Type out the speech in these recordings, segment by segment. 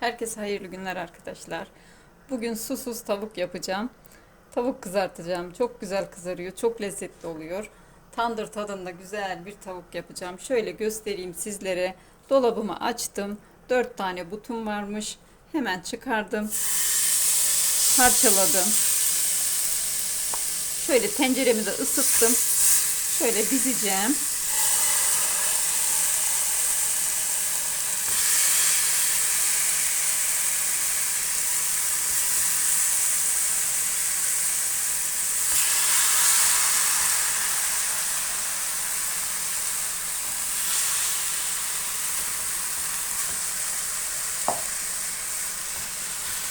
Herkese hayırlı günler arkadaşlar. Bugün susuz tavuk yapacağım. Tavuk kızartacağım. Çok güzel kızarıyor. Çok lezzetli oluyor. Tandır tadında güzel bir tavuk yapacağım. Şöyle göstereyim sizlere. Dolabımı açtım. 4 tane butum varmış. Hemen çıkardım. Parçaladım. Şöyle tenceremi de ısıttım. Şöyle dizeceğim.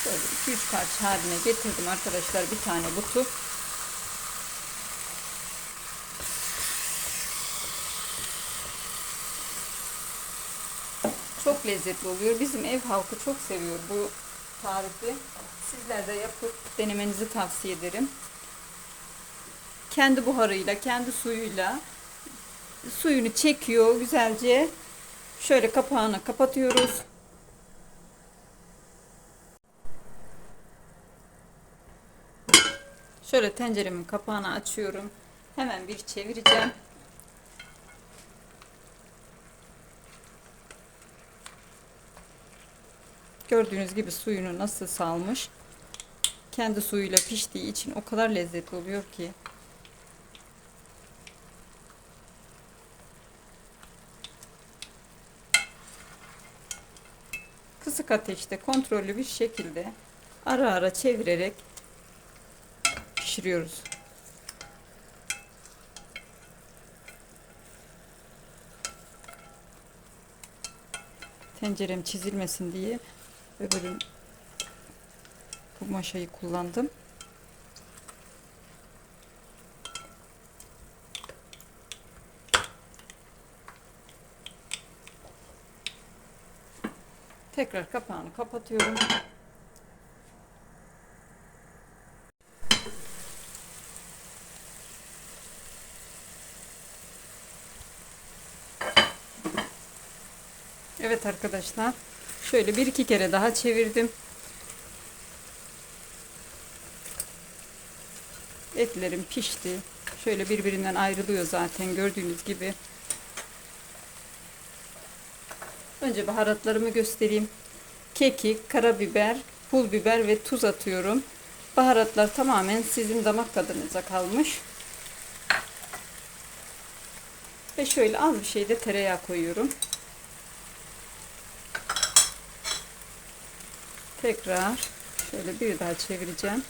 Şöyle 2-3 parça haline getirdim arkadaşlar bir tane butu. Çok lezzetli oluyor. Bizim ev halkı çok seviyor bu tarifi. Sizler de yapıp denemenizi tavsiye ederim. Kendi buharıyla, kendi suyuyla suyunu çekiyor güzelce. Şöyle kapağını kapatıyoruz. Şöyle tenceremin kapağını açıyorum. Hemen bir çevireceğim. Gördüğünüz gibi suyunu nasıl salmış. Kendi suyuyla piştiği için o kadar lezzetli oluyor ki. Kısık ateşte kontrollü bir şekilde ara ara çevirerek pişiriyoruz. Tencerem çizilmesin diye öbürü bu maşayı kullandım. Tekrar kapağını kapatıyorum. Evet arkadaşlar. Şöyle bir iki kere daha çevirdim. Etlerim pişti. Şöyle birbirinden ayrılıyor zaten gördüğünüz gibi. Önce baharatlarımı göstereyim. Kekik, karabiber, pul biber ve tuz atıyorum. Baharatlar tamamen sizin damak tadınıza kalmış. Ve şöyle az bir şey de tereyağı koyuyorum. Tekrar şöyle bir daha çevireceğim.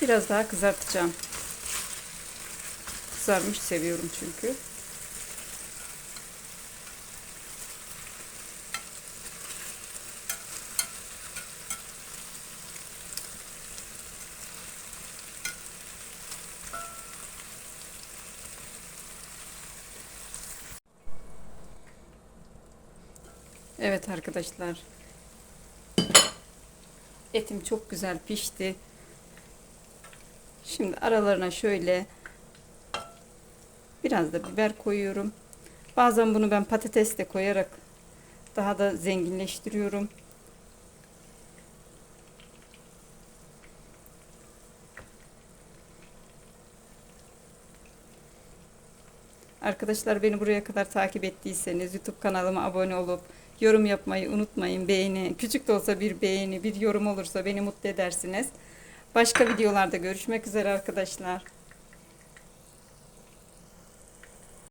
Biraz daha kızartacağım. Kızarmış seviyorum çünkü. Evet arkadaşlar. Etim çok güzel pişti. Şimdi aralarına şöyle biraz da biber koyuyorum. Bazen bunu ben patates de koyarak daha da zenginleştiriyorum. Arkadaşlar beni buraya kadar takip ettiyseniz YouTube kanalıma abone olup yorum yapmayı unutmayın. Beğeni, küçük de olsa bir beğeni, bir yorum olursa beni mutlu edersiniz. Başka videolarda görüşmek üzere arkadaşlar.